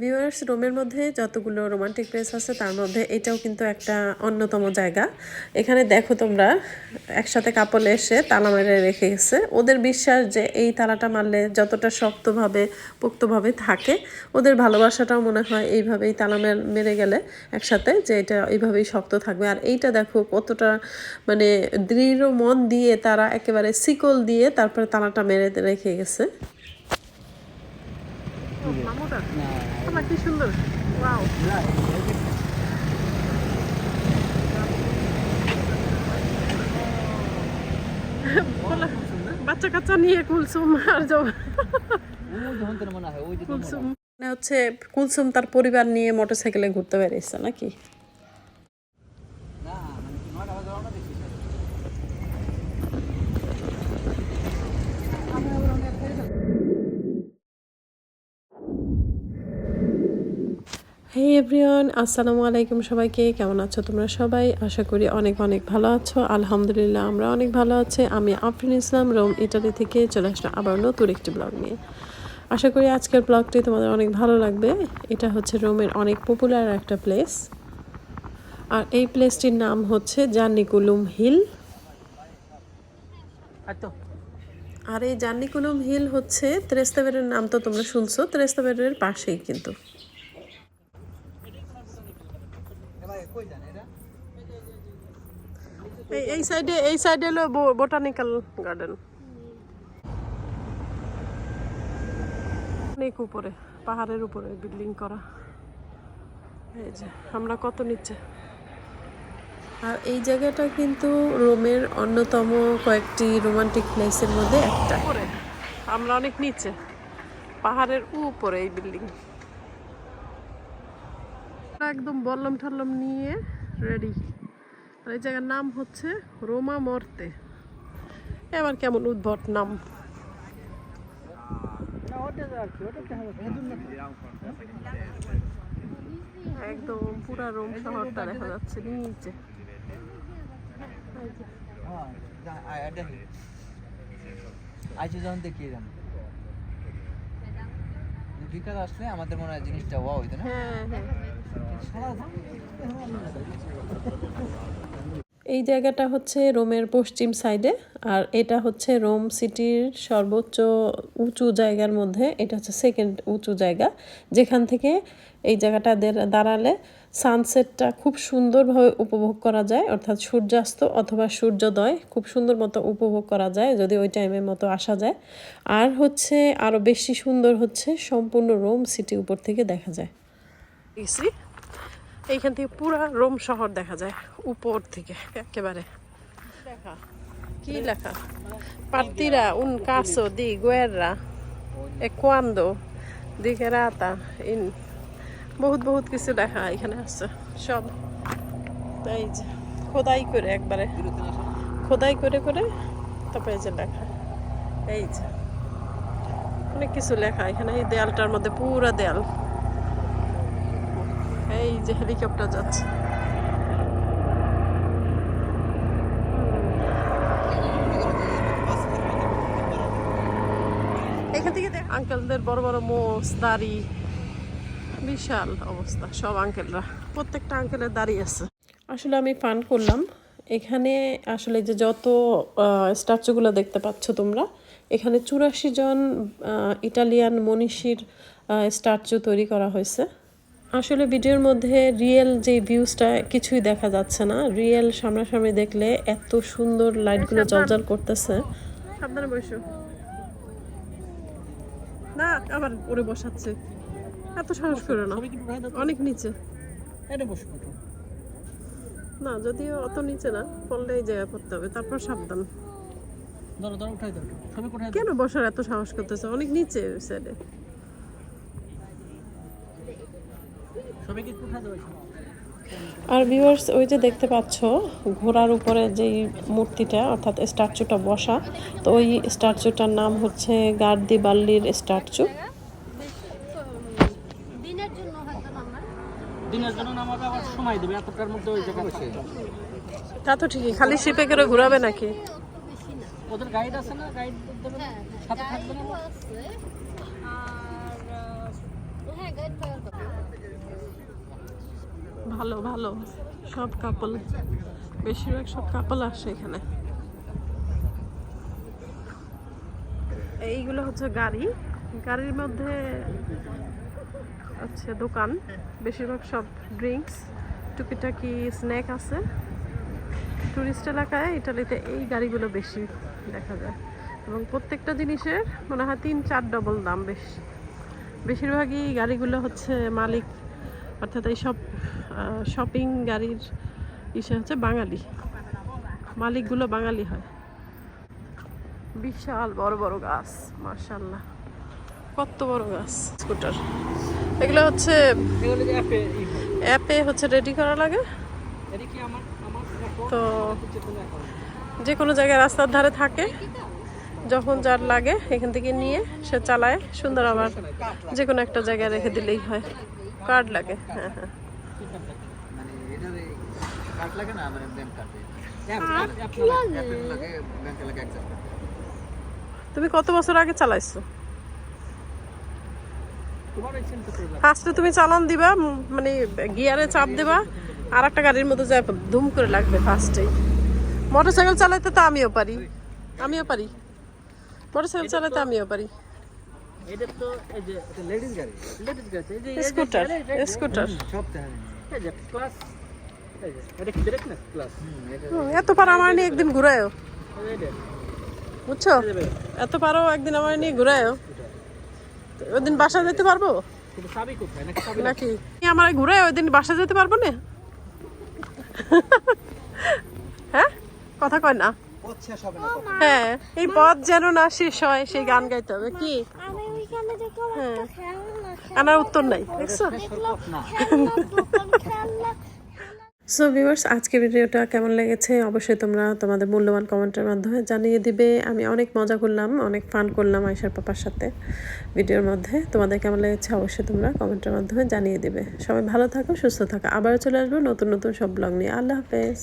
Viewers রোমের মধ্যে যতগুলো রোমান্টিক প্লেস আছে, তার মধ্যে এটাও কিন্তু একটা অন্যতম জায়গা। এখানে দেখো তোমরা, একসাথে কাপল এসে তালা মেরে রেখে গেছে। ওদের বিশ্বাস যে এই তালাটা মারলে যতটা শক্তভাবে, পোক্তভাবে থাকে, ওদের ভালোবাসাটাও মনে হয় এইভাবেই তালা মের- গেলে একসাথে, যে এটা এইভাবেই শক্ত থাকবে। আর এইটা দেখো কতটা মানে দৃঢ় মন দিয়ে তারা একেবারে শিকল দিয়ে তারপরে তালাটা মেরে রেখে গেছে। মামুটা? আমার কি সুন্দর? ওয়াও বাচ্চা কাচ্চা নিয়ে কুলসুম আর কুলসুম। মানে হচ্ছে কুলসুম তার পরিবার নিয়ে মোটরসাইকেলে ঘুরতে বেরিয়েছে নাকি? হে এভরিওয়ান আসসালামু আলাইকুম সবাইকে কেমন আছো তোমরা সবাই? আশা করি অনেক অনেক ভালো আছো। আলহামদুলিল্লাহ আমরা অনেক ভালো আছি। আমি আফরিন ইসলাম রোম ইটালি থেকে চলে আসলাম আবার নতুন একটি ব্লগ নিয়ে। আশা করি আজকের ব্লগটি তোমাদের অনেক ভালো লাগবে। এটা হচ্ছে রোমের অনেক পপুলার একটা প্লেস আর এই প্লেসটির নাম হচ্ছে জান্নিকুলুম হিল। আর তো আর এই জান্নিকুলুম হিল হচ্ছে ত্রেস্তাবেরের নাম তো তোমরা শুনছো ত্রেস্তাবেরের পাশেই কিন্তু ভাই কই জানে এটা এই এই সাইডে এই সাইডে হলো বোটানিক্যাল গার্ডেন অনেক উপরে, পাহাড়ের উপরে বিল্ডিং করা। এই যে, আমরা কত নিচে আর এই জায়গাটা কিন্তু রোমের অন্যতম কয়েকটি রোমান্টিক প্লেসের মধ্যে একটা। আমরা অনেক নিচে। পাহাড়ের উপরে এই বিল্ডিং একদম বললাম ঠাল্লাম নিয়ে রেডি আর এই জায়গার নাম হচ্ছে রোমা মর্তে। এবার কেমন উদ্ভট নাম? একদম পুরা রোম শহরটা দেখা যাচ্ছে নিচে। বিকাল আসলে আমাদের মনে হয় জিনিসটা ওয়া হইতো না হ্যাঁ হ্যাঁ। এই জায়গাটা হচ্ছে রোমের পশ্চিম সাইডে, আর এটা হচ্ছে রোম সিটির সর্বোচ্চ উঁচু জায়গার মধ্যে, এটা হচ্ছে সেকেন্ড উঁচু জায়গা, যেখান থেকে এই জায়গাটা দাঁড়ালে সানসেটটা খুব সুন্দরভাবে উপভোগ করা যায়, অর্থাৎ সূর্যাস্ত অথবা সূর্যোদয় খুব সুন্দর মতো উপভোগ করা যায়, যদি ওই টাইমের মতো আসা যায়। আর হচ্ছে আরও বেশি সুন্দর হচ্ছে সম্পূর্ণ রোম সিটি উপর থেকে দেখা যায়। এইখান থেকে পুরা রোম শহর দেখা যায় উপর থেকে একেবারে। কি লেখা? partira un caso di guerra e quando dichiarata ইন বহুত বহুত কিছু লেখা এখানে আছে সব। এই যে খোদাই করে একবারে। খোদাই করে করে তারপরে যে লেখা। এই যে অনেক কিছু লেখা এখানে এই দেয়ালটার মধ্যে পুরা দেয়াল। এই যে হেলিকপ্টার যাচ্ছে। এখান থেকে দেখ, আঙ্কেলদের বড় বড় মোষ, দাড়ি, বিশাল অবস্থা, সব আঙ্কেলরা। প্রত্যেকটা আঙ্কেলের দাড়ি আছে। আসলে আমি ফান করলাম। এখানে আসলে যে যত স্ট্যাচুগুলো দেখতে পাচ্ছ তোমরা, এখানে চুরাশি জন ইটালিয়ান মনীষীর স্ট্যাচু তৈরি করা হয়েছে। আসলে ভিডিওর মধ্যে রিয়েল যে ভিউজটা কিছুই দেখা যাচ্ছে না। রিয়েল সামনাসামনি দেখলে এত সুন্দর লাইটগুলো জলজল করতেছে। সাবধানে বসো। না আবার ওরে বসাচ্ছে। এত সাহস করো না। অনেক নিচে। না যদিও অত নিচে না পড়লে এই জায়গায় পড়তে হবে তারপর সাবধান। ধরো ধরো উঠাই দাও সবাই কোথায় কেন বসার এত সাহস করতেছে? অনেক নিচে সাইডে সবাই কি উঠাই দাও আর ভিউয়ার্স ওই যে দেখতে পাচ্ছ ঘোড়ার উপরে যেই মূর্তিটা অর্থাৎ স্ট্যাচুটা বসা তো ওই স্ট্যাচুটার নাম হচ্ছে গার্দি বাল্লির স্ট্যাচু। দিনের জন্য হয়তো নাম্বার দিনের জন্য নামাবে আবার সময় দেবে এতটার মধ্যে ওই জায়গায় বসে তা তো ঠিকই খালি শিপে করে ঘুরাবে নাকি? ওদের গাইড আছে না? গাইড দেবে হ্যাঁ সাথে থাকবে না? আর হ্যাঁ গাইড ভালো ভালো। সব কাপল বেশিরভাগ সব কাপল আসে এখানে। এইগুলো হচ্ছে গাড়ি। গাড়ির মধ্যে হচ্ছে দোকান। বেশিরভাগ সব ড্রিঙ্কস টুকিটাকি স্ন্যাক আছে। টুরিস্ট এলাকায় ইটালিতে এই গাড়িগুলো বেশি দেখা যায়। এবং প্রত্যেকটা জিনিসের মনে হয় তিন, চার ডবল দাম বেশি। বেশিরভাগই গাড়িগুলো হচ্ছে মালিক অর্থাৎ এই সব শপিং গাড়ির ইসে হচ্ছে বাঙালি। মালিকগুলো বাঙালি হয়। বিশাল বড় বড় গাছ মার্শাল্লাহ কত বড় গাছ স্কুটার এগুলো হচ্ছে, অ্যাপে হচ্ছে রেডি করা লাগে। তো? যে কোনো জায়গায় রাস্তার ধারে থাকে, যখন যার লাগে, এখান থেকে নিয়ে সে চালায়। সুন্দর আবার যে কোনো একটা জায়গায় রেখে দিলেই হয়। কার্ড লাগে। হ্যাঁ হ্যাঁ তুমি কত বছর আগে চালাইছো? ফার্স্টে তুমি চালান দিবা মানে গিয়ারে চাপ দিবা, আর একটা গাড়ির মধ্যে যায় ধুম করে লাগবে ফার্স্টেই মোটরসাইকেল চালাইতে তো আমিও পারি। আমিও পারি। মোটরসাইকেল চালাতে আমিও পারি। এটা তো এই যে লেডিস গাড়ি। লেডিস গাছে এই যে স্কুটার এটা- এটা- স্কুটার সব তাহলে এই যে ক্লাস এই যে এটা কি ডাইরেক্ট না ক্লাস হুম এটা হুম, এত পারো আমার নিয়ে একদিন ঘুরায়ও। বুঝছ? এত পারো একদিন আমার নিয়ে ঘুরায়ও। ওদিন বাসা যেতে পারব? নাকি আমার ঘুরায় ওই দিন বাসা যেতে পারব না? হ্যাঁ? কথা কয় না। হ্যাঁ এই পথ যেন না শেষ হয় সেই গান গাইতে হবে। কি? হ্যাঁ। আনার উত্তর নাই, দেখছ? সো ভিউয়ার্স আজকে ভিডিওটা কেমন লেগেছে? অবশ্যই তোমরা তোমাদের মূল্যবান কমেন্টের মাধ্যমে জানিয়ে দিবে। আমি অনেক মজা করলাম, অনেক ফান করলাম আয়সার পাপার সাথে ভিডিওর মধ্যে। তোমাদের কেমন লেগেছে? অবশ্যই তোমরা কমেন্টের মাধ্যমে জানিয়ে দিবে। সবাই ভালো থাকো, সুস্থ থাকো। আবারও চলে আসব নতুন নতুন সব ব্লগ নিয়ে। আল্লাহ হাফেজ।